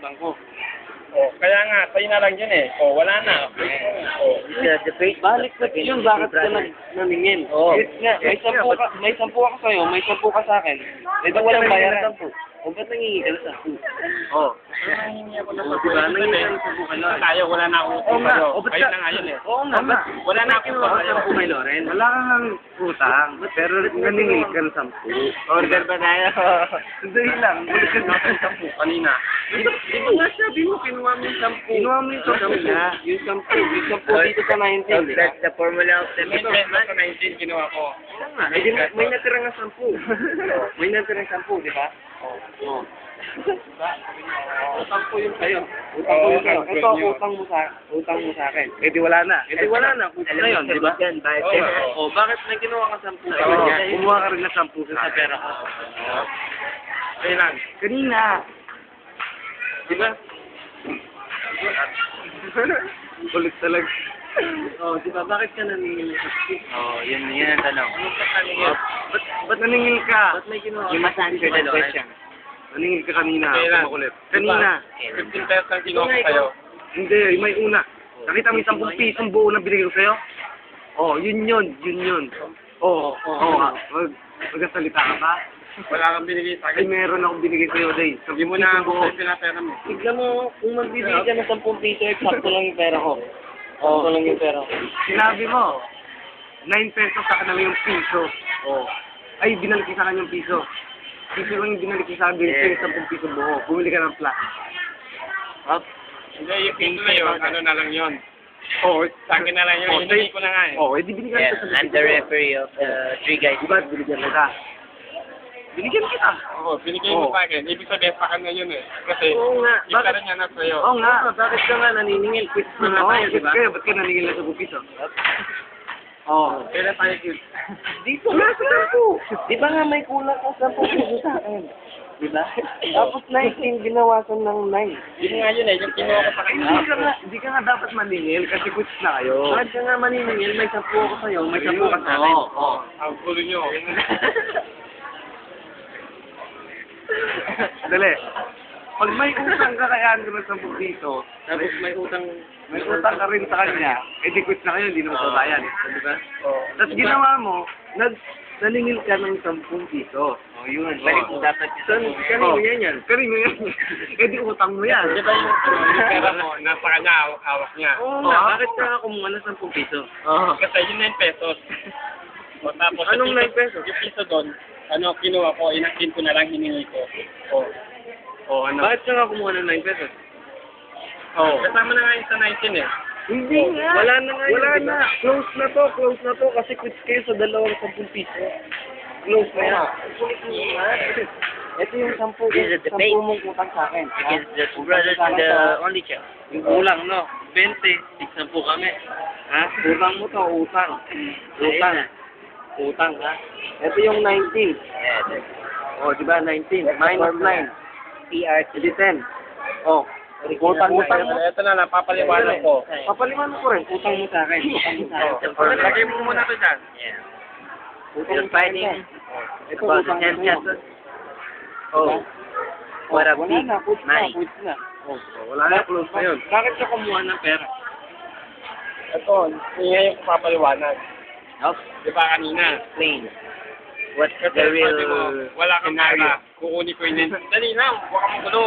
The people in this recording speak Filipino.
utang ko. Oh, kaya nga, sa'yo na lang yun eh. Oh, wala na. Oh. Balik na yun, bakit ka nag naningin? Oo. Yes nga, may sampu ka, may sampu ako sa'yo, may sampu ka sa akin. Eh, di walang bayaran. O, ba't nangingi ka na sampu? Oh. Oo, diba? Nangingi ka na sampu kay Loren. Tayo, wala na akong Oo utang nga. sa'yo. O, ba't Ayun na nga yun eh. Oo nga, ba't Wala na akong utang sampu kay Loren? Wala kang nang utang, pero naningil ka ng sampu. Order ba tayo? Sandali lang, balik ka na. Sampu kanina. Di ba nga sabi mo, kinuha mo yung sampu? Kinuha mo yung sampu niya. Yung sampu, yung sampu dito sa 19, di ba? the formula of the pesos sa 19 ginawa ko. Oo nga, may natira nga sampu. may natira sampu, di ba? Oo. Utang ko yung sa'yo. Utang ko yung sa'yo. Ito, utang mo sa, utang mo sa akin. Eh di wala na. Eh di wala na, kusa na yun, di ba? Oo. Oh, bakit may ginawa ka sampu kanya? kumuha ka rin ng sampu sa pera ko. Kailan? Kanina. Di ba? Ulit talaga. Oh, di ba? Bakit ka naningin sa? Oh, yun, yun ang tanong. Ano ka? Ba't, ba't naningil ka? Ba't may ginawa You must answer the question. Naningil ka kanina. Kailan? Kumakulit. Kanina. 15 pesos ang kinuha ko sa'yo. Hindi, may una. Nakita mo yung 10 pisong buo na binigay ko sa'yo? Oh, yun yun, yun yun. Oh, oh, oh. Mag, magkasalita ka ba? Wala kang binigay sa Ay, akin. meron akong binigay sa'yo, Day. Hindi mo na ako sa'yo pinapera mo. Tignan mo, kung magbibigay ka ng 10 piso, eksakto lang yung pera ko. Eksakto lang yung pera ko. Sinabi mo, 9 pesos sa kanila yung piso. Oh. Ay, binalik sa kanya yung piso. Lang yung binalik ko sa akin, Yeah. 10 piso buo. Bumili ka ng flat. Up. Hindi, yung piso na yun, ano na lang yun. Oo, Sa akin na lang yun, Oh, hindi ko na nga eh. Oo, eh, di binigyan Yeah, sa I'm the referee of the three guys. Diba, binigyan kita. Binigyan kita. Oo, binigay mo Oo. sa akin. Ibig sabihin sa kanya yun eh. Kasi, Oo nga. yung Bakit? pera niya na sa'yo. Oo nga. Bakit ka nga naniningil? Quit na nga tayo, di ba? kaya ba't ka naningil na sa piso? Oo. Kailan tayo cute? Dito nga sa sampu. Di ba nga may kulang ka sa piso sa akin? Di ba? Tapos 19, ginawasan ng 9. Yun nga yun eh, yung kinuha ko sa kanya. hindi ka nga, hindi ka nga dapat maningil kasi quits na kayo. Bakit ka nga maniningil? May sampu ako sa'yo, may sampu ka sa akin. Oo, oo. Ang gulo nyo. Dali. Pag may utang ka kayaan ka ng 10 piso, Tapos may utang, may utang ka rin sa kanya, eh di quits na kayo, hindi naman babayan. di ba? Oo. Tapos ginawa mo, nag naningil ka ng 10 piso. Oh, yun. Balik mo dapat San, kanino yan yan? Kanino yan? eh di utang mo yan. Di ba yung, yung pera mo, nasa kanya, haw- hawak niya. Oo nga, bakit ka kumuha ng 10 piso? Oo. Kasi yung 9 pesos. O tapos, Anong yung 9 pesos? Yung piso doon, ano, kinuha ko, inakin ko na lang, hiningi ko. O, o ano. Bakit ka nga kumuha ng 9 pesos? Oo. Kasama na nga yung sa 19 eh. Hindi nga. Wala na nga yun, Wala di ba? na. Close na to, close na to kasi quits kayo sa dalawang 10 piso. Close na yan. Ito yung 10 This is the debate. 10 mong utang sa akin. ha? Against the two brothers and the only child. Yung kulang, no? 20, 10 kami. Ha? Utang mo to, utang. Utang. Utang, ha? Ito yung 19. Yeah, the O, di ba? 19. Minus 9. PR. Edi 10. O. Utang, mo. Ito na lang, papaliwanag ko. Papaliwanag ko rin. Utang mo sa akin. Utang mo sa akin. Oh. Lagay mo muna ito dyan. Yeah. Utang You're mo sa akin. fighting Ito, about the utang 10 mo sa'yo. pesos. Oh. What a Wala big quits na. Oh. Wala na, close na yun. Bakit ka kumuha ng pera? Ito, ngayon ko papaliwanag. Nope. Di ba kanina? Plain. What's Kasi the sabi mo, real wala kang pera. Kukunin ko yun. Dali na, huwag kang magulo.